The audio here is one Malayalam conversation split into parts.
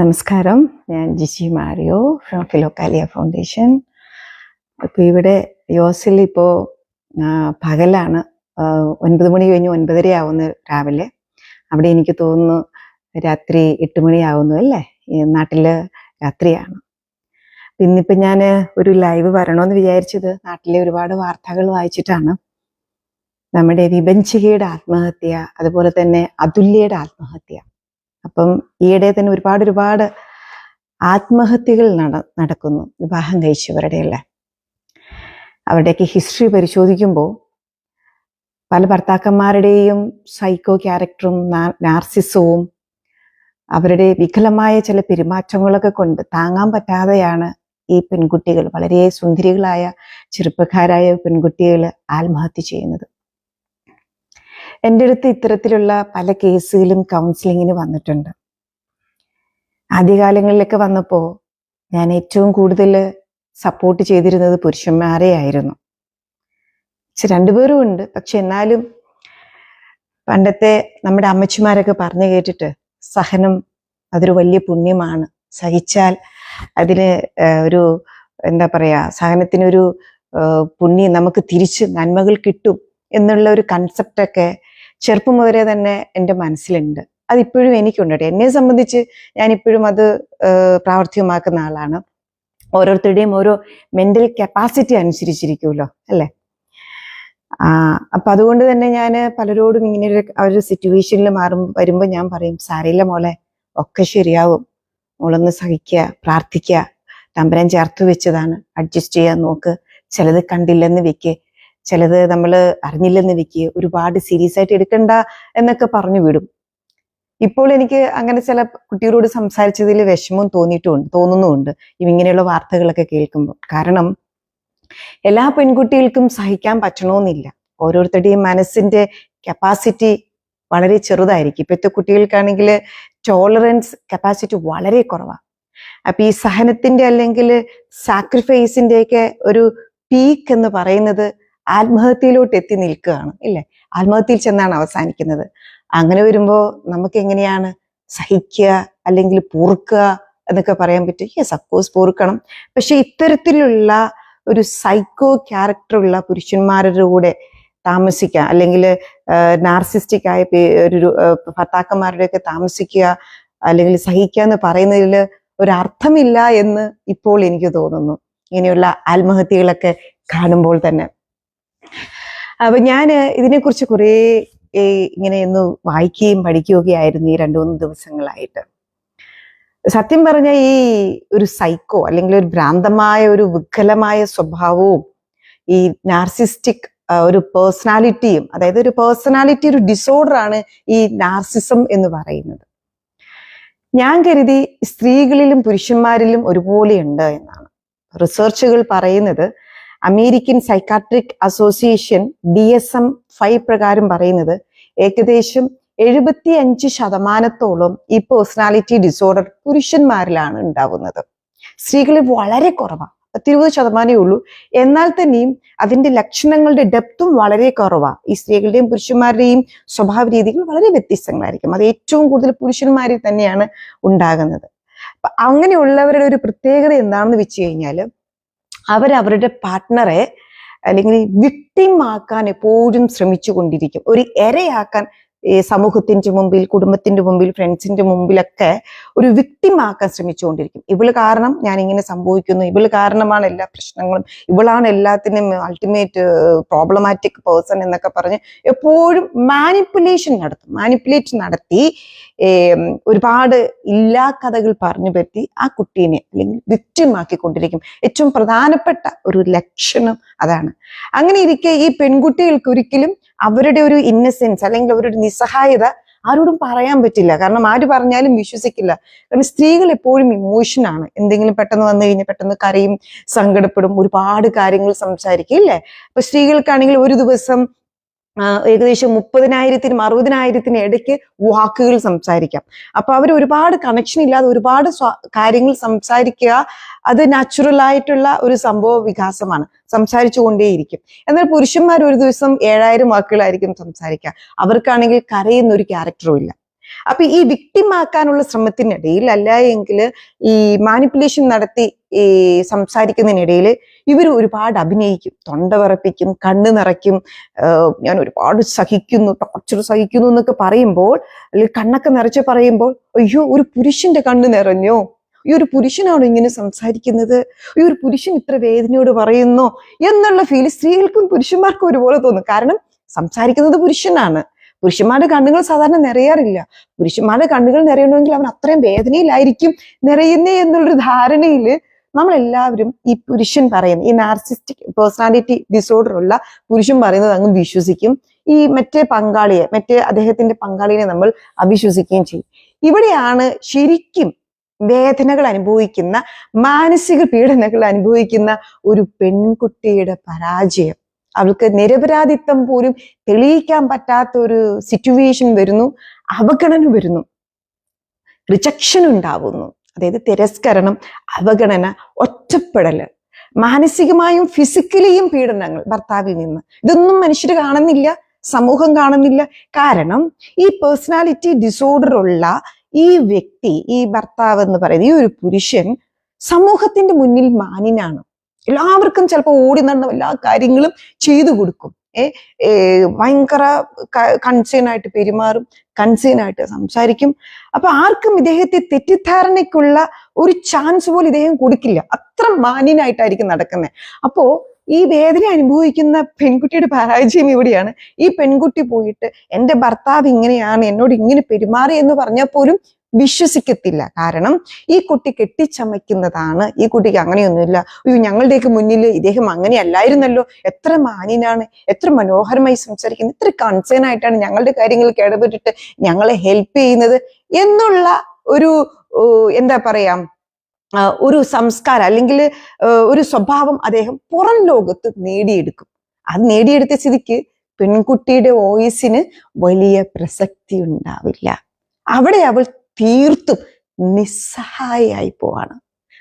നമസ്കാരം. ഞാൻ Giji Mario from Philokalia foundation ഇപ്പോൾ ഇവിടെ യോസിൽ ഇപ്പോൾ പകലാണ്. ഒൻപത് മണി കഴിഞ്ഞ് ഒൻപതര ആവുന്നു രാവിലെ. അവിടെ എനിക്ക് തോന്നുന്നു രാത്രി എട്ട് മണിയാവുന്നു അല്ലേ? ഈ നാട്ടിൽ രാത്രിയാണ്. ഇന്നിപ്പോൾ ഞാൻ ഒരു ലൈവ് വരണമെന്ന് വിചാരിച്ചത് നാട്ടിലെ ഒരുപാട് വാർത്തകൾ വായിച്ചിട്ടാണ്. നമ്മുടെ വിഭഞ്ചികയുടെ ആത്മഹത്യ അതുപോലെ തന്നെ അതുല്യയുടെ ആത്മഹത്യ. അപ്പം ഈയിടെ തന്നെ ഒരുപാട് ഒരുപാട് ആത്മഹത്യകൾ നട നടക്കുന്നു. വിവാഹം കഴിച്ചവരുടെ അല്ലേ അവരുടെയൊക്കെ ഹിസ്റ്ററി പരിശോധിക്കുമ്പോൾ പല ഭർത്താക്കന്മാരുടെയും സൈക്കോ ക്യാരക്ടറും നാർസിസവും അവരുടെ വികലമായ ചില പെരുമാറ്റങ്ങളൊക്കെ കൊണ്ട് താങ്ങാൻ പറ്റാതെയാണ് ഈ പെൺകുട്ടികൾ വളരെ സുന്ദരികളായ ചെറുപ്പക്കാരായ പെൺകുട്ടികൾ ആത്മഹത്യ ചെയ്യുന്നത്. എന്റെ അടുത്ത് ഇത്തരത്തിലുള്ള പല കേസുകളും കൗൺസിലിങ്ങിന് വന്നിട്ടുണ്ട്. ആദ്യകാലങ്ങളിലൊക്കെ വന്നപ്പോൾ ഞാൻ ഏറ്റവും കൂടുതൽ സപ്പോർട്ട് ചെയ്തിരുന്നത് പുരുഷന്മാരെ ആയിരുന്നു. പക്ഷെ രണ്ടുപേരും ഉണ്ട്. പക്ഷെ എന്നാലും പണ്ടത്തെ നമ്മുടെ അമ്മച്ചിമാരൊക്കെ പറഞ്ഞു കേട്ടിട്ട് സഹനം അതൊരു വലിയ പുണ്യമാണ്. സഹിച്ചാൽ അതിന് ഒരു എന്താ പറയാ സഹനത്തിനൊരു പുണ്യം നമുക്ക് തിരിച്ച് നന്മകൾ കിട്ടും എന്നുള്ള ഒരു കൺസെപ്റ്റൊക്കെ ചെറുപ്പം മുതലേ തന്നെ എന്റെ മനസ്സിലുണ്ട്. അതിപ്പോഴും എനിക്കുണ്ട്. എന്നെ സംബന്ധിച്ച് ഞാൻ ഇപ്പോഴും അത് പ്രാവർത്തികമാക്കുന്ന ആളാണ്. ഓരോരുത്തരുടെയും ഓരോ മെന്റൽ കപ്പാസിറ്റി അനുസരിച്ചിരിക്കുമല്ലോ അല്ലേ? അപ്പൊ അതുകൊണ്ട് തന്നെ ഞാൻ പലരോടും ഇങ്ങനെ ഒരു സിറ്റുവേഷനിൽ മാറും വരുമ്പോൾ ഞാൻ പറയും സാരയില്ല മോളെ ഒക്കെ ശരിയാവും. മോളൊന്ന് സഹിക്കുക പ്രാർത്ഥിക്കുക തമ്പരം ചേർത്ത് വെച്ചതാണ്. അഡ്ജസ്റ്റ് ചെയ്യാൻ നോക്ക്. ചിലത് കണ്ടില്ലെന്ന് വെക്ക്. ചിലത് നമ്മൾ അറിഞ്ഞില്ലെന്ന് വെക്ക് ഒരുപാട് സീരിയസ് ആയിട്ട് എടുക്കണ്ട എന്നൊക്കെ പറഞ്ഞു വിടും. ഇപ്പോൾ എനിക്ക് അങ്ങനെ ചില കുട്ടികളോട് സംസാരിച്ചതിൽ വിഷമം തോന്നിയിട്ടുമുണ്ട് തോന്നുന്നുമുണ്ട് ഇങ്ങനെയുള്ള വാർത്തകളൊക്കെ കേൾക്കുമ്പോൾ. കാരണം എല്ലാ പെൺകുട്ടികൾക്കും സഹിക്കാൻ പറ്റണമെന്നില്ല ഓരോരുത്തരുടെയും മനസ്സിന്റെ കപ്പാസിറ്റി വളരെ ചെറുതായിരിക്കും. ഇപ്പോഴത്തെ കുട്ടികൾക്കാണെങ്കിൽ ടോളറൻസ് കപ്പാസിറ്റി വളരെ കുറവാണ് അപ്പൊ ഈ സഹനത്തിന്റെ അല്ലെങ്കിൽ സാക്രിഫൈസിന്റെ ഒക്കെ ഒരു പീക്ക് എന്ന് പറയുന്നത് ആത്മഹത്യയിലോട്ട് എത്തി നിൽക്കുകയാണ് ഇല്ലേ? ആത്മഹത്യയിൽ ചെന്നാണ് അവസാനിക്കുന്നത്. അങ്ങനെ വരുമ്പോൾ നമുക്ക് എങ്ങനെയാണ് സഹിക്കുക അല്ലെങ്കിൽ പൊറുക്കുക എന്നൊക്കെ പറയാൻ പറ്റും? യെസ് അഫ്കോഴ്സ് പൊറുക്കണം. പക്ഷെ ഇത്തരത്തിലുള്ള ഒരു സൈക്കോ ക്യാരക്ടർ ഉള്ള പുരുഷന്മാരുടെ കൂടെ താമസിക്കുക അല്ലെങ്കിൽ നാർസിസ്റ്റിക് ആയ ഒരു ഭർത്താക്കന്മാരുടെയൊക്കെ താമസിക്കുക അല്ലെങ്കിൽ സഹിക്കുക എന്ന് പറയുന്നതിൽ ഒരർത്ഥമില്ല എന്ന് ഇപ്പോൾ എനിക്ക് തോന്നുന്നു. ഇങ്ങനെയുള്ള ആത്മഹത്യകളൊക്കെ കാണുമ്പോൾ തന്നെ. അപ്പൊ ഞാൻ ഇതിനെക്കുറിച്ച് കുറേ ഇങ്ങനെ ഒന്ന് വായിക്കുകയും പഠിക്കുകയൊക്കെ ആയിരുന്നു ഈ രണ്ടു മൂന്ന് ദിവസങ്ങളായിട്ട്. സത്യം പറഞ്ഞ ഈ ഒരു സൈക്കോ അല്ലെങ്കിൽ ഒരു ഭ്രാന്തമായ ഒരു വികലമായ സ്വഭാവവും ഈ നാർസിസ്റ്റിക് ഒരു പേഴ്സണാലിറ്റിയും അതായത് ഒരു പേഴ്സണാലിറ്റി ഒരു ഡിസോർഡർ ആണ് ഈ നാർസിസം എന്ന് പറയുന്നത്. ഞാൻ കരുതി സ്ത്രീകളിലും പുരുഷന്മാരിലും ഒരുപോലെ ഉണ്ട് എന്നാണ് റിസർച്ചുകൾ പറയുന്നത് American psychiatric association D S M five പ്രകാരം പറയുന്നത് ഏകദേശം എഴുപത്തി അഞ്ച് ശതമാനത്തോളം ഈ പേഴ്സണാലിറ്റി ഡിസോർഡർ പുരുഷന്മാരിലാണ് ഉണ്ടാവുന്നത്. സ്ത്രീകളിൽ വളരെ കുറവാണ് പത്തിരുപത് ശതമാനമേ ഉള്ളൂ. എന്നാൽ തന്നെയും അതിന്റെ ലക്ഷണങ്ങളുടെ ഡെപ്തും വളരെ കുറവാണ് ഈ സ്ത്രീകളുടെയും പുരുഷന്മാരുടെയും സ്വഭാവ രീതികൾ വളരെ വ്യത്യസ്തങ്ങളായിരിക്കും. അത് ഏറ്റവും കൂടുതൽ പുരുഷന്മാരിൽ തന്നെയാണ് ഉണ്ടാകുന്നത്. അങ്ങനെയുള്ളവരുടെ ഒരു പ്രത്യേകത എന്താണെന്ന് വെച്ച് കഴിഞ്ഞാൽ അവരവരുടെ പാർട്ട്ണറെ അല്ലെങ്കിൽ വിക്ടിം ആക്കാൻ എപ്പോഴും ശ്രമിച്ചു കൊണ്ടിരിക്കും ഒരു എരയാക്കാൻ സമൂഹത്തിന്റെ മുമ്പിൽ കുടുംബത്തിന്റെ മുമ്പിൽ ഫ്രണ്ട്സിന്റെ മുമ്പിലൊക്കെ ഒരു വിക്ടിമാക്കാൻ ശ്രമിച്ചുകൊണ്ടിരിക്കും. ഇവൾ കാരണം ഞാൻ ഇങ്ങനെ സംഭവിക്കുന്നു. ഇവൾ കാരണമാണ് എല്ലാ പ്രശ്നങ്ങളും. ഇവളാണ് എല്ലാത്തിനും അൾട്ടിമേറ്റ് പ്രോബ്ലമാറ്റിക് പേഴ്സൺ എന്നൊക്കെ പറഞ്ഞ് എപ്പോഴും മാനിപ്പുലേഷൻ നടത്തും. മാനിപ്പുലേറ്റ് നടത്തി ഒരുപാട് ഇല്ലാ കഥകൾ പറഞ്ഞു പറ്റി ആ കുട്ടീനെ അല്ലെങ്കിൽ വിക്ടിമാക്കിക്കൊണ്ടിരിക്കും ഏറ്റവും പ്രധാനപ്പെട്ട ഒരു ലക്ഷണം അതാണ്. അങ്ങനെ ഇരിക്കെ ഈ പെൺകുട്ടികൾക്ക് ഒരിക്കലും അവരുടെ ഒരു ഇന്നസെൻസ് അല്ലെങ്കിൽ അവരുടെ നിസ്സഹായത ആരോടും പറയാൻ പറ്റില്ല. കാരണം ആര് പറഞ്ഞാലും വിശ്വസിക്കില്ല. കാരണം സ്ത്രീകൾ എപ്പോഴും ഇമോഷനാണ് എന്തെങ്കിലും പെട്ടെന്ന് വന്നു കഴിഞ്ഞാൽ പെട്ടെന്ന് കരയും സങ്കടപ്പെടും ഒരുപാട് കാര്യങ്ങൾ സംസാരിക്കും ഇല്ലേ? അപ്പൊ സ്ത്രീകൾക്കാണെങ്കിൽ ഒരു ദിവസം ഏകദേശം മുപ്പതിനായിരത്തിനും അറുപതിനായിരത്തിനും ഇടയ്ക്ക് വാക്കുകൾ സംസാരിക്കാം. അപ്പൊ അവർ ഒരുപാട് കണക്ഷൻ ഇല്ലാതെ ഒരുപാട് കാര്യങ്ങൾ സംസാരിക്കുക അത് നാച്ചുറൽ ആയിട്ടുള്ള ഒരു സംഭവ വികാസമാണ്. സംസാരിച്ചു കൊണ്ടേയിരിക്കും. എന്നാൽ പുരുഷന്മാർ ഒരു ദിവസം ഏഴായിരം വാക്കുകളായിരിക്കും സംസാരിക്കുക. അവർക്കാണെങ്കിൽ കരയുന്ന ഒരു ക്യാരക്ടറും ഇല്ല. അപ്പൊ ഈ വിക്ടിമാക്കാനുള്ള ശ്രമത്തിനിടയിൽ അല്ല എങ്കിൽ ഈ മാനിപ്പുലേഷൻ നടത്തി ഈ സംസാരിക്കുന്നതിനിടയിൽ ഇവർ ഒരുപാട് അഭിനയിക്കും തൊണ്ട വിറപ്പിക്കും കണ്ണ് നിറയ്ക്കും ഞാൻ ഒരുപാട് സഹിക്കുന്നു ടോർച്ചർ സഹിക്കുന്നു എന്നൊക്കെ പറയുമ്പോൾ അല്ലെങ്കിൽ കണ്ണൊക്കെ നിറച്ച് പറയുമ്പോൾ അയ്യോ ഒരു പുരുഷന്റെ കണ്ണ് നിറഞ്ഞോ? ഈ ഒരു പുരുഷനാണോ ഇങ്ങനെ സംസാരിക്കുന്നത്? ഈ ഒരു പുരുഷൻ ഇത്ര വേദനയോട് പറയുന്നോ? എന്നുള്ള ഫീൽ സ്ത്രീകൾക്കും പുരുഷന്മാർക്കും ഒരുപോലെ തോന്നും. കാരണം സംസാരിക്കുന്നത് പുരുഷനാണ്. പുരുഷന്മാരുടെ കണ്ണുകൾ സാധാരണ നിറയാറില്ല. പുരുഷന്മാരുടെ കണ്ണുകൾ നിറയണമെങ്കിൽ അവൻ അത്രയും വേദനയിലായിരിക്കും. നിറയുന്നേ എന്നുള്ളൊരു ധാരണയിൽ നമ്മളെല്ലാവരും ഈ പുരുഷൻ പറയുന്ന ഈ നാർസിസ്റ്റിക് പേഴ്സണാലിറ്റി ഡിസോർഡർ ഉള്ള പുരുഷൻ പറയുന്നത് അങ്ങ് വിശ്വസിക്കും. ഈ മറ്റേ പങ്കാളിയെ മറ്റേ അദ്ദേഹത്തിന്റെ പങ്കാളിയെ നമ്മൾ അവിശ്വസിക്കുകയും ചെയ്യും. ഇവിടെയാണ് ശരിക്കും വേദനകൾ അനുഭവിക്കുന്ന മാനസിക പീഡനങ്ങൾ അനുഭവിക്കുന്ന ഒരു പെൺകുട്ടിയുടെ പരാജയം. അവൾക്ക് നിരപരാധിത്വം പോലും തെളിയിക്കാൻ പറ്റാത്ത ഒരു സിറ്റുവേഷൻ വരുന്നു. അവഗണന വരുന്നു. റിജക്ഷൻ ഉണ്ടാവുന്നു. അതായത് തിരസ്കരണം അവഗണന ഒറ്റപ്പെടൽ മാനസികമായും ഫിസിക്കലിയും പീഡനങ്ങൾ ഭർത്താവിൽ നിന്ന്. ഇതൊന്നും മനുഷ്യർ കാണുന്നില്ല സമൂഹം കാണുന്നില്ല. കാരണം ഈ പേഴ്സണാലിറ്റി ഡിസോർഡർ ഉള്ള ഈ വ്യക്തി ഈ ഭർത്താവ് എന്ന് പറയുന്നത് ഈ ഒരു പുരുഷൻ സമൂഹത്തിന്റെ മുന്നിൽ മാന്യനാണ് എല്ലാവർക്കും ചിലപ്പോൾ ഓടി നടന്ന എല്ലാ കാര്യങ്ങളും ചെയ്തു കൊടുക്കും. ഏ ഭയങ്കര കൺസേൺ ആയിട്ട് പെരുമാറും കൺസേൺ ആയിട്ട് സംസാരിക്കും. അപ്പൊ ആർക്കും ഇദ്ദേഹത്തെ തെറ്റിദ്ധാരണയ്ക്കുള്ള ഒരു ചാൻസ് പോലും ഇദ്ദേഹം കൊടുക്കില്ല. അത്ര മാന്യനായിട്ടായിരിക്കും നടക്കുന്നത് അപ്പോ ഈ വേദന അനുഭവിക്കുന്ന പെൺകുട്ടിയുടെ പരാജയം ഇവിടെയാണ്. ഈ പെൺകുട്ടി പോയിട്ട് എന്റെ ഭർത്താവ് ഇങ്ങനെയാണ് എന്നോട് ഇങ്ങനെ പെരുമാറി എന്ന് പറഞ്ഞാൽ പോലും വിശ്വസിക്കത്തില്ല. കാരണം ഈ കുട്ടി കെട്ടിച്ചമയ്ക്കുന്നതാണ്. ഈ കുട്ടിക്ക് അങ്ങനെയൊന്നുമില്ല. അയ്യോ ഞങ്ങളുടെയൊക്കെ മുന്നിൽ ഇദ്ദേഹം അങ്ങനെയല്ലായിരുന്നല്ലോ. എത്ര മാന്യനാണ് എത്ര മനോഹരമായി സംസാരിക്കുന്നത് ഇത്ര കൺസേൺ ആയിട്ടാണ് ഞങ്ങളുടെ കാര്യങ്ങൾക്ക് ഇടപെട്ടിട്ട് ഞങ്ങളെ ഹെൽപ്പ് ചെയ്യുന്നത് എന്നുള്ള ഒരു എന്താ പറയാ ഒരു സംസ്കാരം അല്ലെങ്കിൽ ഒരു സ്വഭാവം അദ്ദേഹം പുറം ലോകത്ത് നേടിയെടുക്കും. അത് നേടിയെടുത്ത സ്ഥിതിക്ക് പെൺകുട്ടിയുടെ വോയിസിന് വലിയ പ്രസക്തി ഉണ്ടാവില്ല. അവിടെ അവൾ തീർത്തും നിസ്സഹായായി പോവാണ്.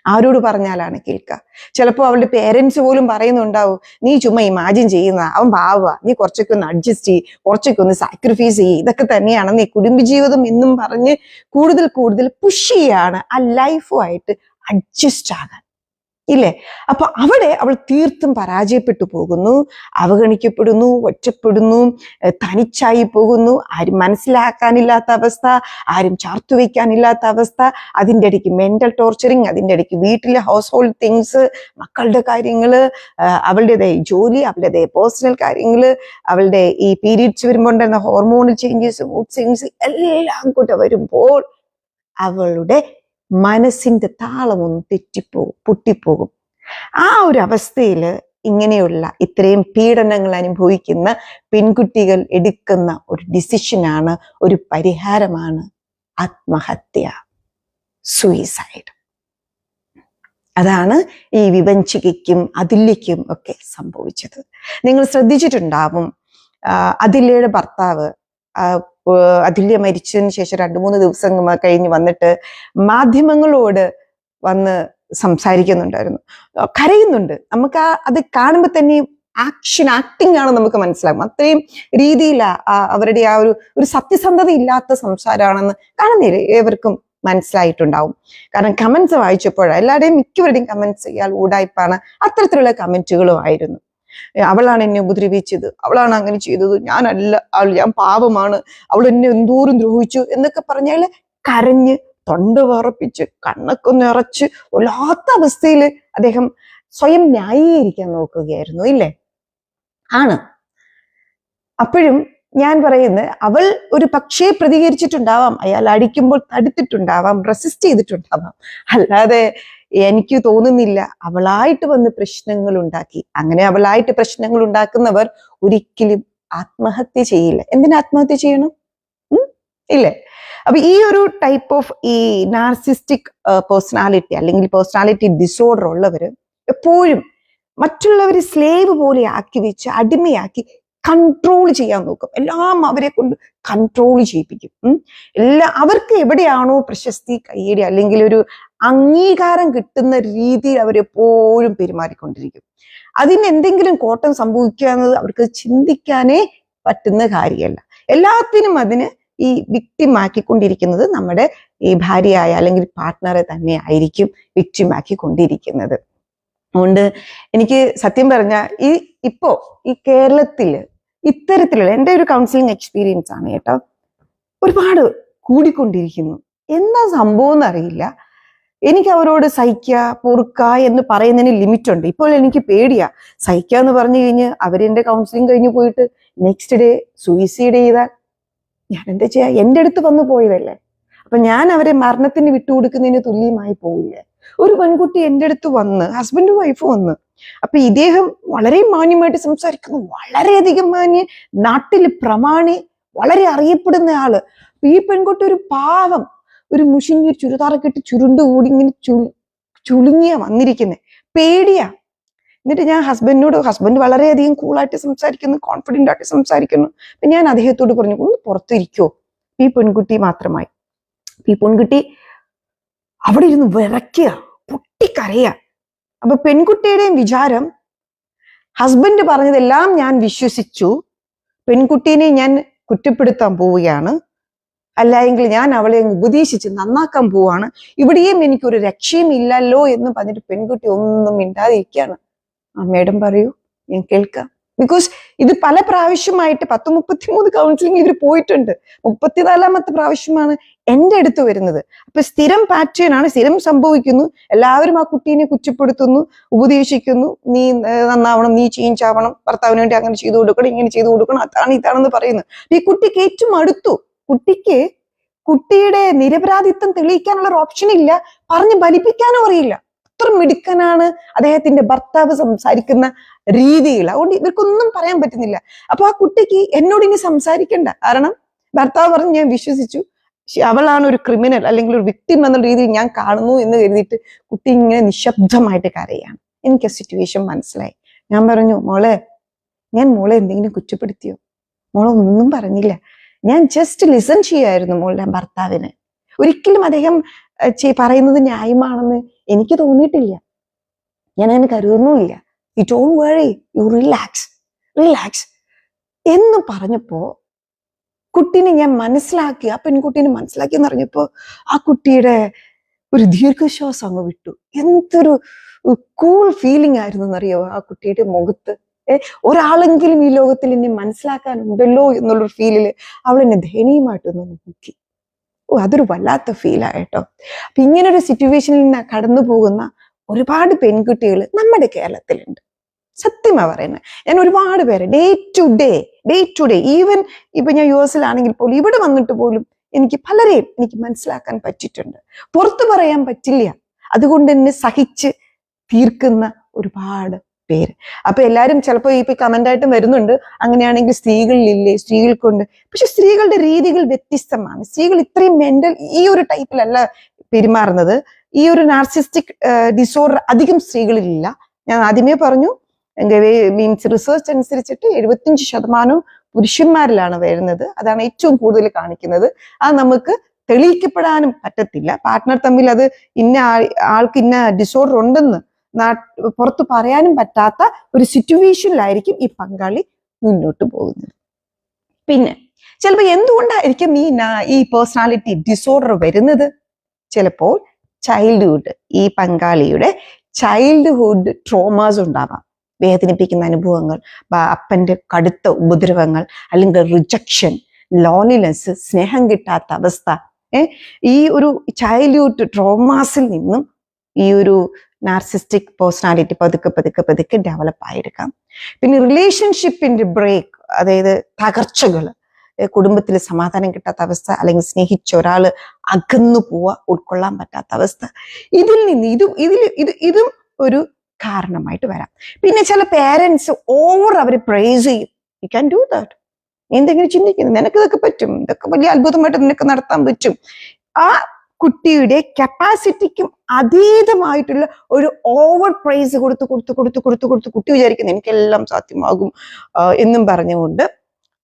ആരോട് പറഞ്ഞാലാണ് കേൾക്കുക. ചിലപ്പോൾ അവളുടെ പേരൻസ് പോലും പറയുന്നുണ്ടാവും നീ ചുമ്മാ ഇമാജിൻ ചെയ്യുന്ന അവൻ പാവുക നീ കുറച്ചൊക്കെ ഒന്ന് അഡ്ജസ്റ്റ് ചെയ്യ് കുറച്ചൊക്കെ ഒന്ന് സാക്രിഫൈസ് ചെയ്യ്. ഇതൊക്കെ തന്നെയാണ് നീ കുടുംബജീവിതം എന്നും പറഞ്ഞ് കൂടുതൽ കൂടുതൽ പുഷ് ചെയ്യാണ്. ആ ലൈഫുമായിട്ട് അഡ്ജസ്റ്റ് ആകാൻ ഇല്ലേ? അപ്പൊ അവിടെ അവൾ തീർത്തും പരാജയപ്പെട്ടു പോകുന്നു അവഗണിക്കപ്പെടുന്നു ഒറ്റപ്പെടുന്നു തനിച്ചായി പോകുന്നു. ആരും മനസ്സിലാക്കാനില്ലാത്ത അവസ്ഥ ആരും ചാർത്തു വെക്കാനില്ലാത്ത അവസ്ഥ. അതിന്റെ ഇടയ്ക്ക് മെന്റൽ ടോർച്ചറിങ് അതിന്റെ ഇടയ്ക്ക് വീട്ടിലെ ഹൗസ് ഹോൾഡ് തിങ്സ് മക്കളുടെ കാര്യങ്ങൾ അവളുടെ ജോലി അവളുടേതായ പേഴ്സണൽ കാര്യങ്ങൾ അവളുടെ ഈ പീരീഡ്സ് വരുമ്പോൾ ഉണ്ടായിരുന്ന ഹോർമോണൽ ചേഞ്ചസ് മൂഡ് ചേഞ്ചസ് എല്ലാം കൂടെ വരുമ്പോൾ അവളുടെ മനസ്സിന്റെ താളമൊന്ന് തെറ്റിപ്പോകും പൊട്ടിപ്പോകും. ആ ഒരു അവസ്ഥയിൽ ഇങ്ങനെയുള്ള ഇത്രയും പീഡനങ്ങൾ അനുഭവിക്കുന്ന പെൺകുട്ടികൾ എടുക്കുന്ന ഒരു ഡിസിഷനാണ് ഒരു പരിഹാരമാണ് ആത്മഹത്യ സൂയിസൈഡ്. അതാണ് ഈ വിവഞ്ചികയ്ക്കും അതില്യയ്ക്കും ഒക്കെ സംഭവിച്ചത്. നിങ്ങൾ ശ്രദ്ധിച്ചിട്ടുണ്ടാവും അതില്യയുടെ ഭർത്താവ് അതില്യ മരിച്ചതിന് ശേഷം രണ്ടു മൂന്ന് ദിവസം കഴിഞ്ഞ് വന്നിട്ട് മാധ്യമങ്ങളോട് വന്ന് സംസാരിക്കുന്നുണ്ടായിരുന്നു. കരയുന്നുണ്ട്. നമുക്ക് ആ അത് കാണുമ്പോൾ തന്നെ ആക്ഷൻ ആക്ടിംഗ് ആണ് നമുക്ക് മനസ്സിലാകും. അത്രയും രീതിയിലാ അവരുടെ ആ ഒരു ഒരു സത്യസന്ധത ഇല്ലാത്ത സംസാരമാണെന്ന് കാണുന്നില്ല ഏവർക്കും മനസ്സിലായിട്ടുണ്ടാവും. കാരണം കമന്റ്സ് വായിച്ചപ്പോൾ എല്ലാവരുടെയും മിക്കവരുടെയും കമന്റ്സ് ഇയാൾ ഊടായ്പാണ്. അത്തരത്തിലുള്ള കമന്റുകളും ആയിരുന്നു. അവളാണ് എന്നെ ഉപദ്രവിച്ചത്. അവളാണ് അങ്ങനെ ചെയ്തത്. ഞാനല്ല അവൾ ഞാൻ പാപമാണ് അവൾ എന്നെ എന്തോരം ദ്രോഹിച്ചു എന്നൊക്കെ പറഞ്ഞാൽ കരഞ്ഞ് തൊണ്ട വിറപ്പിച്ച് കണ്ണൊക്കെ നിറച്ച് വല്ലാത്ത അവസ്ഥയിൽ അദ്ദേഹം സ്വയം ന്യായീകരിക്കാൻ നോക്കുകയായിരുന്നു ഇല്ലേ? ആണ്. അപ്പോഴും ഞാൻ പറയുന്നത് അവൾ ഒരു പക്ഷേ പ്രതികരിച്ചിട്ടുണ്ടാവാം. അയാൾ അടിക്കുമ്പോൾ തടുത്തിട്ടുണ്ടാവാം റെസിസ്റ്റ് ചെയ്തിട്ടുണ്ടാവാം. അല്ലാതെ എനിക്ക് തോന്നുന്നില്ല. അവളായിട്ട് വന്ന് പ്രശ്നങ്ങൾ ഉണ്ടാക്കി അങ്ങനെ അവളായിട്ട് പ്രശ്നങ്ങൾ ഉണ്ടാക്കുന്നവർ ഒരിക്കലും ആത്മഹത്യ ചെയ്യില്ല. എന്തിനാ ആത്മഹത്യ ചെയ്യണം? ഇല്ലേ? അപ്പൊ ഈ ഒരു ടൈപ്പ് ഓഫ് ഈ നാർസിസ്റ്റിക് പേഴ്സണാലിറ്റി അല്ലെങ്കിൽ പേഴ്സണാലിറ്റി ഡിസോർഡർ ഉള്ളവർ എപ്പോഴും മറ്റുള്ളവരെ സ്ലേവ് പോലെ ആക്കി വെച്ച് അടിമയാക്കി കൺട്രോൾ ചെയ്യാൻ നോക്കും. എല്ലാം അവരെ കൊണ്ട് കൺട്രോൾ ചെയ്യിപ്പിക്കും. എല്ലാ അവർക്ക് എവിടെയാണോ പ്രശസ്തി കയ്യടി അല്ലെങ്കിൽ ഒരു അംഗീകാരം കിട്ടുന്ന രീതിയിൽ അവരെപ്പോഴും പെരുമാറിക്കൊണ്ടിരിക്കും. അതിന് എന്തെങ്കിലും കോട്ടം സംഭവിക്കുക എന്നത് അവർക്ക് ചിന്തിക്കാനേ പറ്റുന്ന കാര്യമല്ല. എല്ലാത്തിനും അതിന് ഈ വിക്ടിമാക്കിക്കൊണ്ടിരിക്കുന്നത് നമ്മുടെ ഈ ഭാര്യയായ അല്ലെങ്കിൽ പാർട്ട്ണറെ തന്നെ ആയിരിക്കും വിക്ടിമാക്കി കൊണ്ടിരിക്കുന്നത് അതുകൊണ്ട് എനിക്ക് സത്യം പറഞ്ഞ ഈ ഇപ്പോ ഈ കേരളത്തിൽ ഇത്തരത്തിലുള്ള എന്റെ ഒരു കൗൺസിലിംഗ് എക്സ്പീരിയൻസ് ആണ് കേട്ടോ. ഒരുപാട് കൂടിക്കൊണ്ടിരിക്കുന്നു. എന്താ സംഭവം എന്നറിയില്ല. എനിക്ക് അവരോട് സഹിക്ക പൊറുക്ക എന്ന് പറയുന്നതിന് ലിമിറ്റ് ഉണ്ട്. ഇപ്പോൾ എനിക്ക് പേടിയാ. സഹിക്കുക എന്ന് പറഞ്ഞു കഴിഞ്ഞ് അവരെന്റെ കൗൺസിലിംഗ് കഴിഞ്ഞ് പോയിട്ട് നെക്സ്റ്റ് ഡേ സൂയിസൈഡ് ചെയ്താൽ ഞാൻ എന്താ ചെയ്യാ? എന്റെ അടുത്ത് വന്നു പോയതല്ലേ. അപ്പൊ ഞാൻ അവരെ മരണത്തിന് വിട്ടുകൊടുക്കുന്നതിന് തുല്യമായി പോവില്ലേ? ഒരു പെൺകുട്ടി എന്റെ അടുത്ത് വന്ന് ഹസ്ബൻഡും വൈഫും വന്ന് അപ്പൊ ഇദ്ദേഹം വളരെ മാന്യമായിട്ട് സംസാരിക്കുന്നു. വളരെയധികം മാന്യ നാട്ടിൽ പ്രമാണി വളരെ അറിയപ്പെടുന്ന ആൾ. ഈ പെൺകുട്ടി ഒരു പാവം. ഒരു മുഷിഞ്ഞ ഒരു ചുരിദാറൊക്കെ ഇട്ട് ചുരുണ്ട് കൂടി ഇങ്ങനെ ചുളുങ്ങിയ വന്നിരിക്കുന്നത് പേടിയാ. എന്നിട്ട് ഞാൻ ഹസ്ബൻഡിനോട് ഹസ്ബൻഡ് വളരെയധികം കൂളായിട്ട് സംസാരിക്കുന്നു കോൺഫിഡന്റ് ആയിട്ട് സംസാരിക്കുന്നു. അപ്പം ഞാൻ അദ്ദേഹത്തോട് പറഞ്ഞു ഒന്ന് പുറത്തിരിക്കോ. ഈ പെൺകുട്ടി മാത്രമായി. ഈ പെൺകുട്ടി അവിടെ ഇരുന്ന് വിറയ്ക്കുക പൊട്ടിക്കരയുക. അപ്പൊ പെൺകുട്ടിയുടെയും വിചാരം ഹസ്ബൻഡ് പറഞ്ഞതെല്ലാം ഞാൻ വിശ്വസിച്ചു. പെൺകുട്ടീനെ ഞാൻ കുറ്റപ്പെടുത്താൻ പോവുകയാണ്. അല്ല എങ്കിൽ ഞാൻ അവളെ ഉപദേശിച്ച് നന്നാക്കാൻ പോവാണ്. ഇവിടെയും എനിക്കൊരു രക്ഷയും ഇല്ലല്ലോ എന്ന് പറഞ്ഞിട്ട് പെൺകുട്ടി ഒന്നും മിണ്ടാതിരിക്കുകയാണ്. ആ മേഡം പറയൂ ഞാൻ കേൾക്കാം. ബിക്കോസ് ഇത് പല പ്രാവശ്യമായിട്ട് പത്ത് മുപ്പത്തിമൂന്ന് കൗൺസിലിംഗ് ഇവർ പോയിട്ടുണ്ട്. മുപ്പത്തിനാലാമത്തെ പ്രാവശ്യമാണ് എന്റെ അടുത്ത് വരുന്നത്. അപ്പൊ സ്ഥിരം പാറ്റേൺ ആണ് സ്ഥിരം സംഭവിക്കുന്നു. എല്ലാവരും ആ കുട്ടീനെ കുറ്റപ്പെടുത്തുന്നു ഉപദേശിക്കുന്നു. നീ നന്നാവണം നീ ചേഞ്ച് ആവണം ഭർത്താവിന് വേണ്ടി അങ്ങനെ ചെയ്തു കൊടുക്കണം ഇങ്ങനെ ചെയ്തു കൊടുക്കണം അതാണ് ഇതാണെന്ന് പറയുന്നു ഈ കുട്ടിക്ക് ഏറ്റവും അടുത്തു കുട്ടിക്ക് കുട്ടിയുടെ നിരപരാധിത്വം തെളിയിക്കാനുള്ള ഒരു ഓപ്ഷൻ ഇല്ല. പറഞ്ഞ് ബലിപ്പിക്കാനും അറിയില്ല. അത്ര മിടുക്കനാണ് അദ്ദേഹത്തിന്റെ ഭർത്താവ് സംസാരിക്കുന്ന രീതിയിൽ അതുകൊണ്ട് ഇവർക്കൊന്നും പറയാൻ പറ്റുന്നില്ല. അപ്പൊ ആ കുട്ടിക്ക് എന്നോട് ഇനി സംസാരിക്കണ്ട. കാരണം ഭർത്താവ് പറഞ്ഞ് ഞാൻ വിശ്വസിച്ചു. അവളാണ് ഒരു ക്രിമിനൽ അല്ലെങ്കിൽ ഒരു വിക്ടിം എന്നുള്ള രീതിയിൽ ഞാൻ കാണുന്നു എന്ന് കരുതിയിട്ട് കുട്ടി ഇങ്ങനെ നിശബ്ദമായിട്ട് കരയാണ്. എനിക്ക് ആ സിറ്റുവേഷൻ മനസ്സിലായി. ഞാൻ പറഞ്ഞു മോളെ ഞാൻ മോളെ എന്തെങ്കിലും കുറ്റപ്പെടുത്തിയോ? മോളെ ഒന്നും പറഞ്ഞില്ല. ഞാൻ ജസ്റ്റ് ലിസൺ ചെയ്യായിരുന്നു മോളുടെ ഭർത്താവിന്. ഒരിക്കലും അദ്ദേഹം പറയുന്നത് ന്യായമാണെന്ന് എനിക്ക് തോന്നിയിട്ടില്ല. ഞാൻ അങ്ങനെ കരുതുന്നുമില്ല. You don't worry you relax relax എന്ന് പറഞ്ഞപ്പോ കുട്ടീനെ ഞാൻ മനസ്സിലാക്കി ആ പെൺകുട്ടീനെ മനസ്സിലാക്കി എന്ന് പറഞ്ഞപ്പോ ആ കുട്ടിയുടെ ഒരു ദീർഘശ്വാസം അങ്ങ് വിട്ടു. എന്തൊരു കൂൾ ഫീലിംഗ് ആയിരുന്നു എന്നറിയോ ആ കുട്ടിയുടെ മുഖത്ത്. ഒരാളെങ്കിലും ഈ ലോകത്തിൽ എന്നെ മനസ്സിലാക്കാനുണ്ടല്ലോ എന്നുള്ളൊരു ഫീലിൽ അവൾ എന്നെ ദയനീയമായിട്ടൊന്ന് നോക്കി. ഓ അതൊരു വല്ലാത്ത ഫീലായിട്ടോ അപ്പൊ ഇങ്ങനെ ഒരു സിറ്റുവേഷനിൽ നിന്ന് കടന്നു പോകുന്ന ഒരുപാട് പെൺകുട്ടികൾ നമ്മുടെ കേരളത്തിലുണ്ട്. സത്യമാ പറയുന്നത് ഞാൻ ഒരുപാട് പേര് day to day day to day even ഇപ്പൊ ഞാൻ യു എസിലാണെങ്കിൽ പോലും ഇവിടെ വന്നിട്ട് പോലും എനിക്ക് പലരെയും എനിക്ക് മനസ്സിലാക്കാൻ പറ്റിയിട്ടുണ്ട്. പുറത്തു പറയാൻ പറ്റില്ല. അതുകൊണ്ട് എന്നെ സഹിച്ച് തീർക്കുന്ന ഒരുപാട് പേര്. അപ്പൊ എല്ലാരും ചിലപ്പോൾ ഇപ്പൊ കമന്റ് ആയിട്ടും വരുന്നുണ്ട്. അങ്ങനെയാണെങ്കിൽ സ്ത്രീകളിലില്ലേ? സ്ത്രീകൾക്കുണ്ട്. പക്ഷെ സ്ത്രീകളുടെ രീതികൾ വ്യത്യസ്തമാണ്. സ്ത്രീകൾ ഇത്രയും മെന്റൽ ഈ ഒരു ടൈപ്പിലല്ല പെരുമാറുന്നത്. ഈ ഒരു നാർസിസ്റ്റിക് ഡിസോർഡർ അധികം സ്ത്രീകളിലില്ല. ഞാൻ ആദ്യമേ പറഞ്ഞു മീൻസ് റിസേർച്ച് അനുസരിച്ചിട്ട് എഴുപത്തിയഞ്ച് ശതമാനവും പുരുഷന്മാരിലാണ് വരുന്നത്. അതാണ് ഏറ്റവും കൂടുതൽ കാണിക്കുന്നത്. അത് നമുക്ക് തെളിയിക്കപ്പെടാനും പറ്റത്തില്ല. പാർട്ട്ണർ തമ്മിൽ അത് ഇന്ന ആൾക്ക് ഇന്ന ഡിസോർഡർ ഉണ്ടെന്ന് പുറത്ത് പറയാനും പറ്റാത്ത ഒരു സിറ്റുവേഷനിലായിരിക്കും ഈ പങ്കാളി മുന്നോട്ട് പോകുന്നത്. പിന്നെ ചിലപ്പോൾ എന്തുകൊണ്ടായിരിക്കും ഈ ഈ പേഴ്സണാലിറ്റി ഡിസോർഡർ വരുന്നത്? ചിലപ്പോൾ ചൈൽഡ്ഹുഡ് ഈ പങ്കാളിയുടെ ചൈൽഡ്ഹുഡ് ട്രോമാസ് ഉണ്ടാവാം. വേദനിപ്പിക്കുന്ന അനുഭവങ്ങൾ അപ്പന്റെ കടുത്ത ഉപദ്രവങ്ങൾ അല്ലെങ്കിൽ റിജക്ഷൻ ലോണിനെസ് സ്നേഹം കിട്ടാത്ത അവസ്ഥ ഈ ഒരു ചൈൽഡ്ഹുഡ് ട്രോമാസിൽ നിന്നും ഈ ഒരു നാർസിസ്റ്റിക് പേഴ്സണാലിറ്റി പതുക്കെ പതുക്കെ പതുക്കെ ഡെവലപ്പ് ആയിരിക്കാം. പിന്നെ റിലേഷൻഷിപ്പിന്റെ ബ്രേക്ക് അതായത് തകർച്ചകൾ കുടുംബത്തിൽ സമാധാനം കിട്ടാത്ത അവസ്ഥ അല്ലെങ്കിൽ സ്നേഹിച്ച ഒരാൾ അകന്നു പോവുക ഉൾക്കൊള്ളാൻ പറ്റാത്ത അവസ്ഥ. ഇതിൽ നിന്ന് ഇതും ഇതിൽ ഇത് ഇതും ഒരു കാരണമായിട്ട് വരാം. പിന്നെ ചില പേരൻസ് ഓവർ അവർ പ്രൈസ് ചെയ്യും. യു ക്യാൻ ഡു ദാറ്റ് നീ എന്തെങ്കിലും ചിന്തിക്കുന്നു. നിനക്ക് ഇതൊക്കെ പറ്റും. ഇതൊക്കെ വലിയ അത്ഭുതമായിട്ട് നിനക്ക് നടത്താൻ പറ്റും. ആ കുട്ടിയുടെ കപ്പാസിറ്റിക്കും അതീതമായിട്ടുള്ള ഒരു ഓവർ പ്രൈസ് കൊടുത്ത് കൊടുത്ത് കൊടുത്ത് കൊടുത്ത് കൊടുത്ത് കുട്ടി വിചാരിക്കുന്നു എനിക്കെല്ലാം സാധ്യമാകും എന്നും പറഞ്ഞുകൊണ്ട്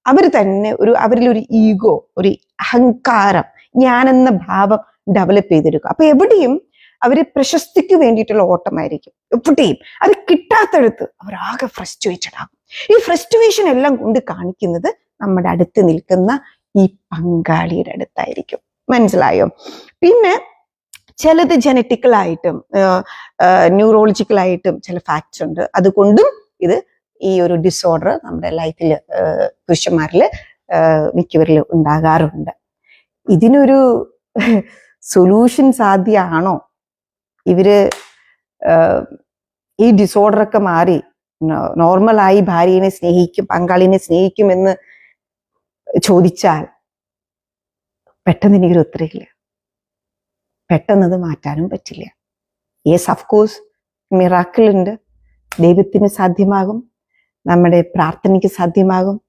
അവർ തന്നെ ഒരു അവരിൽ ഒരു ഈഗോ ഒരു അഹങ്കാരം ഞാനെന്ന ഭാവം ഡെവലപ്പ് ചെയ്തെടുക്കുക അപ്പൊ എവിടെയും അവർ പ്രശസ്തിക്ക് വേണ്ടിയിട്ടുള്ള ഓട്ടമായിരിക്കും. എവിടെയും അത് കിട്ടാത്തടുത്ത് അവരാകെ ഫ്രസ്റ്റുവേറ്റഡ് ആകും. ഈ ഫ്രസ്റ്റുവേഷൻ എല്ലാം കൊണ്ട് കാണിക്കുന്നത് നമ്മുടെ അടുത്ത് നിൽക്കുന്ന ഈ പങ്കാളിയുടെ അടുത്തായിരിക്കും. മനസ്സിലായോ? പിന്നെ ചിലത് ജനറ്റിക്കലായിട്ടും ന്യൂറോളജിക്കലായിട്ടും ചില ഫാക്ട്സ് ഉണ്ട്. അതുകൊണ്ടും ഇത് ഈ ഒരു ഡിസോർഡർ നമ്മുടെ ലൈഫിൽ പുരുഷന്മാരിൽ മിക്കവരിൽ ഉണ്ടാകാറുണ്ട്. ഇതിനൊരു സൊല്യൂഷൻ സാധ്യമാണോ ഇവർ ഈ ഡിസോർഡറൊക്കെ മാറി നോർമലായി ഭാര്യനെ സ്നേഹിക്കും പങ്കാളിനെ സ്നേഹിക്കുമെന്ന് ചോദിച്ചാൽ പെട്ടെന്ന് എനിക്കൊരു ഉത്തരയില്ല പെട്ടെന്ന് അത് മാറ്റാനും പറ്റില്ല. യെസ് അഫ്കോഴ്സ് മിറാക്കിൾ ഉണ്ട്. ദൈവത്തിന് സാധ്യമാകും. നമ്മുടെ പ്രാർത്ഥനയ്ക്ക് സാധ്യമാകും.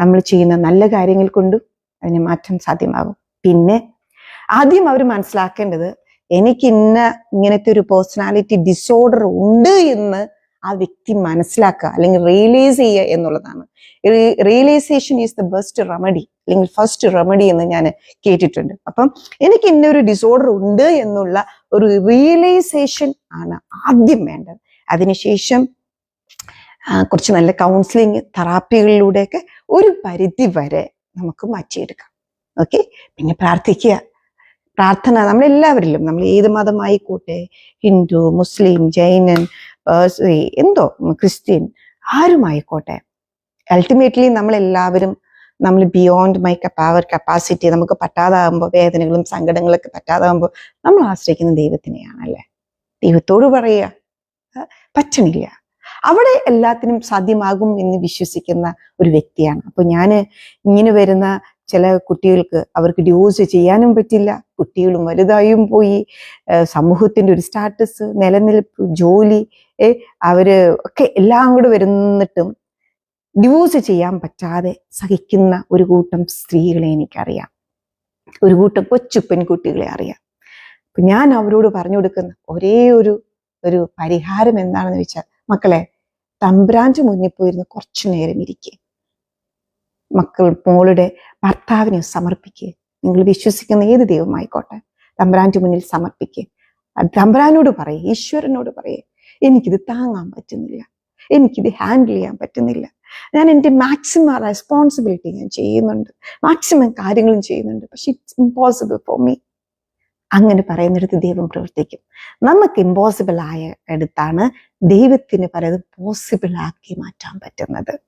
നമ്മൾ ചെയ്യുന്ന നല്ല കാര്യങ്ങൾ കൊണ്ടും അതിന് മാറ്റം സാധ്യമാകും. പിന്നെ ആദ്യം അവർ മനസ്സിലാക്കേണ്ടത് എനിക്ക് ഇന്ന ഇങ്ങനത്തെ ഒരു പേഴ്സണാലിറ്റി ഡിസോർഡർ ഉണ്ട് എന്ന് ആ വ്യക്തി മനസ്സിലാക്കുക അല്ലെങ്കിൽ റിയലൈസ് ചെയ്യുക എന്നുള്ളതാണ്. Realisation is the best remedy അല്ലെങ്കിൽ ഫസ്റ്റ് റെമഡി എന്ന് ഞാൻ കേട്ടിട്ടുണ്ട്. അപ്പം എനിക്ക് ഇന്നൊരു ഡിസോർഡർ ഉണ്ട് എന്നുള്ള ഒരു റിയലൈസേഷൻ ആണ് ആദ്യം വേണ്ടത്. അതിനുശേഷം കുറച്ച് നല്ല കൗൺസിലിംഗ് തെറാപ്പികളിലൂടെയൊക്കെ ഒരു പരിധി വരെ നമുക്ക് മാറ്റിയെടുക്കാം. ഓക്കെ? പിന്നെ പ്രാർത്ഥിക്കുക. പ്രാർത്ഥന നമ്മളെല്ലാവരിലും നമ്മൾ ഏത് മതമായിക്കോട്ടെ? ഹിന്ദു മുസ്ലിം ജൈനൻ എന്തോ ക്രിസ്ത്യൻ ആരുമായിക്കോട്ടെ? അൾട്ടിമേറ്റ്ലി നമ്മളെല്ലാവരും നമ്മൾ ബിയോണ്ട് മൈ പവർ കപ്പാസിറ്റി നമുക്ക് പറ്റാതാകുമ്പോൾ വേദനകളും സങ്കടങ്ങളൊക്കെ പറ്റാതാകുമ്പോൾ നമ്മൾ ആശ്രയിക്കുന്ന ദൈവത്തിനെയാണ് അല്ലേ? ദൈവത്തോട് പറയുക. പറ്റണില്ല. അവിടെ എല്ലാത്തിനും സാധ്യമാകും എന്ന് വിശ്വസിക്കുന്ന ഒരു വ്യക്തിയാണ്. അപ്പൊ ഞാൻ ഇങ്ങനെ വരുന്ന ചില കുട്ടികൾക്ക് അവർക്ക് ഡിവോഴ്സ് ചെയ്യാനും പറ്റില്ല. കുട്ടികളും വലുതായും പോയി. സമൂഹത്തിന്റെ ഒരു സ്റ്റാറ്റസ് നിലനിൽപ്പ് ജോലി അവർ ഒക്കെ എല്ലാം കൂടെ വരുന്നിട്ടും ഡിവോഴ്സ് ചെയ്യാൻ പറ്റാതെ സഹിക്കുന്ന ഒരു കൂട്ടം സ്ത്രീകളെ എനിക്കറിയാം. ഒരു കൂട്ടം കൊച്ചു പെൺകുട്ടികളെ അറിയാം. അപ്പൊ ഞാൻ അവരോട് പറഞ്ഞു കൊടുക്കുന്ന ഒരേ ഒരു ഒരു പരിഹാരം എന്താണെന്ന് വെച്ചാൽ മക്കളെ തമ്പ്രാഞ്ച് മുന്നിൽ പോയിരുന്ന് കുറച്ചു നേരം ഇരിക്കുക മക്കൾ മോളുടെ ഭർത്താവിനെ സമർപ്പിക്കുക നിങ്ങൾ വിശ്വസിക്കുന്ന ഏത് ദൈവമായിക്കോട്ടെ തമ്പ്രാന്റെ മുന്നിൽ സമർപ്പിക്കുക തമ്പ്രാനോട് പറയേ ഈശ്വരനോട് പറയേ. എനിക്കിത് താങ്ങാൻ പറ്റുന്നില്ല. എനിക്കിത് ഹാൻഡിൽ ചെയ്യാൻ പറ്റുന്നില്ല. ഞാൻ എന്റെ മാക്സിമം റെസ്പോൺസിബിലിറ്റി ഞാൻ ചെയ്യുന്നുണ്ട്. മാക്സിമം കാര്യങ്ങളും ചെയ്യുന്നുണ്ട്. പക്ഷെ ഇറ്റ്സ് ഇമ്പോസിബിൾ ഫോർ മീ അങ്ങനെ പറയുന്നിടത്ത് ദൈവം പ്രവർത്തിക്കും. നമുക്ക് ഇമ്പോസിബിൾ ആയ അടുത്താണ് ദൈവത്തിന് പലതും പോസിബിൾ ആക്കി മാറ്റാൻ പറ്റുന്നത്.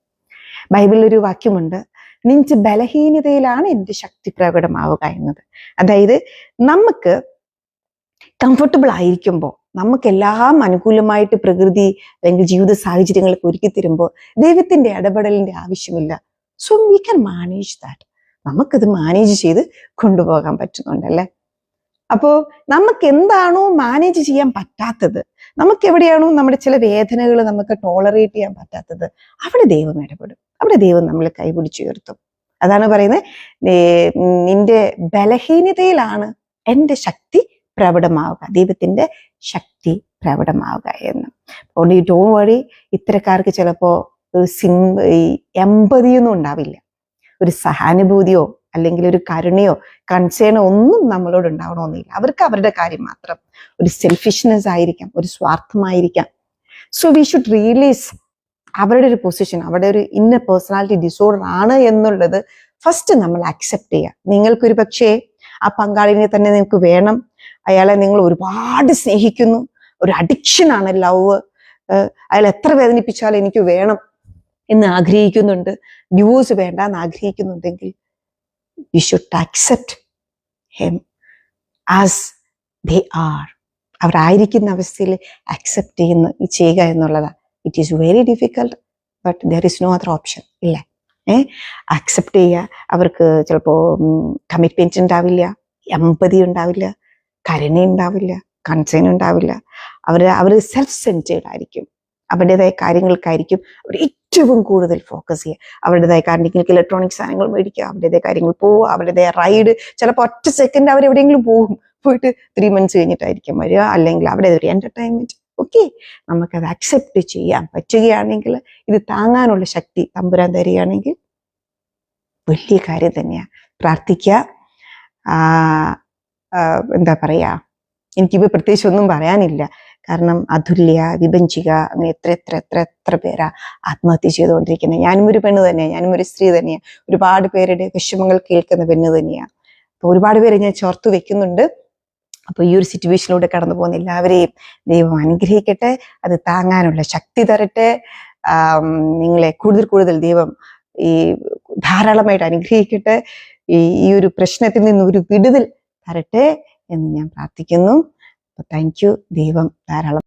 ബൈബിളിൽ ഒരു വാക്യമുണ്ട്. നിന്റെ ബലഹീനതയിലാണ് എന്റെ ശക്തി പ്രകടമാവുക എന്നത്. അതായത് നമുക്ക് കംഫർട്ടബിൾ ആയിരിക്കുമ്പോൾ നമുക്ക് എല്ലാം അനുകൂലമായിട്ട് പ്രകൃതി അല്ലെങ്കിൽ ജീവിത സാഹചര്യങ്ങളൊക്കെ ഒരുക്കി തരുമ്പോൾ ദൈവത്തിന്റെ ഇടപെടലിന്റെ ആവശ്യമില്ല. So we can manage that നമുക്കത് മാനേജ് ചെയ്ത് കൊണ്ടുപോകാൻ പറ്റുന്നുണ്ടല്ലേ? അപ്പോ നമുക്ക് എന്താണോ മാനേജ് ചെയ്യാൻ പറ്റാത്തത് നമുക്ക് എവിടെയാണോ നമ്മുടെ ചില വേദനകൾ നമുക്ക് ടോളറേറ്റ് ചെയ്യാൻ പറ്റാത്തത് അവിടെ ദൈവം ഇടപെടും. അവിടെ ദൈവം നമ്മളെ കൈപിടിച്ചുയർത്തും. അതാണ് പറയുന്നത് നിന്റെ ബലഹീനതയിലാണ് എന്റെ ശക്തി പ്രകടമാവുക ദൈവത്തിന്റെ ശക്തി പ്രകടമാവുക എന്ന്. അതുകൊണ്ട് ഈ ഡോൺ വഴി ഇത്തരക്കാർക്ക് ചിലപ്പോ ഒരു സിം ഈ എമ്പതിയൊന്നും ഉണ്ടാവില്ല. ഒരു സഹാനുഭൂതിയോ അല്ലെങ്കിൽ ഒരു കരുണയോ കൺസേണോ ഒന്നും നമ്മളോട് ഉണ്ടാവണമെന്നില്ല. അവർക്ക് അവരുടെ കാര്യം മാത്രം. ഒരു സെൽഫിഷ്നെസ് ആയിരിക്കാം ഒരു സ്വാർത്ഥമായിരിക്കാം. സോ വി ഷുഡ് റിയലൈസ് അവരുടെ ഒരു പൊസിഷൻ അവരുടെ ഒരു ഇന്ന പേഴ്സണാലിറ്റി ഡിസോർഡർ ആണ് എന്നുള്ളത് ഫസ്റ്റ് നമ്മൾ അക്സെപ്റ്റ് ചെയ്യുക. നിങ്ങൾക്കൊരു പക്ഷേ ആ പങ്കാളിനെ തന്നെ നിങ്ങൾക്ക് വേണം. അയാളെ നിങ്ങൾ ഒരുപാട് സ്നേഹിക്കുന്നു. ഒരു അഡിക്ഷൻ ആണ് ലവ് അയാൾ എത്ര വേദനിപ്പിച്ചാലും എനിക്ക് വേണം എന്ന് ആഗ്രഹിക്കുന്നുണ്ട്. ഡിവോഴ്സ് വേണ്ട എന്ന് ആഗ്രഹിക്കുന്നുണ്ടെങ്കിൽ you should accept them as they are അവരായിരിക്കുന്ന അവസ്ഥയിൽ അക്സെപ്റ്റ് ചെയ്യുന്ന ചെയ്യുക എന്നുള്ളതാണ് it is very difficult but there is no other option ഇല്ല. ഏ അക്സെപ്റ്റ് ചെയ്യുക. അവർക്ക് ചിലപ്പോൾ കമ്മിറ്റ്മെന്റ് ഉണ്ടാവില്ല എമ്പതി ഉണ്ടാവില്ല. കരുണ ഉണ്ടാവില്ല കൺസേൺ ഉണ്ടാവില്ല. അവർ അവർ സെൽഫ് സെന്റേഡ് ആയിരിക്കും. അവരുടേതായ കാര്യങ്ങൾക്കായിരിക്കും അവർ ഏറ്റവും കൂടുതൽ ഫോക്കസ് ചെയ്യുക. അവരുടേതായ കാര്യങ്ങൾക്ക് ഇലക്ട്രോണിക് സാധനങ്ങൾ മേടിക്കുക അവരുടേതായ കാര്യങ്ങൾ പോവുക അവരുടേതായ റൈഡ് ചിലപ്പോൾ ഒറ്റ സെക്കൻഡ് അവർ എവിടെയെങ്കിലും പോകും. പോയിട്ട് ത്രീ മന്ത്സ് കഴിഞ്ഞിട്ടായിരിക്കും വരിക. അല്ലെങ്കിൽ അവിടെ ഒരു എന്റർടൈൻമെന്റ് ഓക്കെ നമുക്കത് അക്സെപ്റ്റ് ചെയ്യാൻ പറ്റുകയാണെങ്കിൽ ഇത് താങ്ങാനുള്ള ശക്തി തമ്പുരാൻ തരികയാണെങ്കിൽ വലിയ കാര്യം തന്നെയാണ് പ്രാർത്ഥിക്കുക. എന്താ പറയാ എനിക്കിപ്പോ പ്രത്യേകിച്ച് ഒന്നും പറയാനില്ല. കാരണം അതുല്യ വിഭഞ്ചിക അങ്ങനെ എത്ര എത്ര എത്ര എത്ര പേരാ ആത്മഹത്യ ചെയ്തുകൊണ്ടിരിക്കുന്നത് ഞാനും ഒരു പെണ്ണ് തന്നെയാണ് ഞാനും ഒരു സ്ത്രീ തന്നെയാണ് ഒരുപാട് പേരുടെ വിഷമങ്ങൾ കേൾക്കുന്ന പെണ്ണ് തന്നെയാണ് അപ്പൊ ഒരുപാട് പേരെ ഞാൻ ചോർത്ത് വെക്കുന്നുണ്ട്. അപ്പൊ ഈ ഒരു സിറ്റുവേഷനിലൂടെ കടന്നു പോകുന്ന എല്ലാവരെയും ദൈവം അനുഗ്രഹിക്കട്ടെ അത് താങ്ങാനുള്ള ശക്തി തരട്ടെ. നിങ്ങളെ കൂടുതൽ കൂടുതൽ ദൈവം ഈ ധാരാളമായിട്ട് അനുഗ്രഹിക്കട്ടെ. ഈ ഈ ഒരു പ്രശ്നത്തിൽ നിന്ന് ഒരു വിടുതൽ തരട്ടെ എന്ന് ഞാൻ പ്രാർത്ഥിക്കുന്നു. താങ്ക് യു ദൈവം ധാരാളം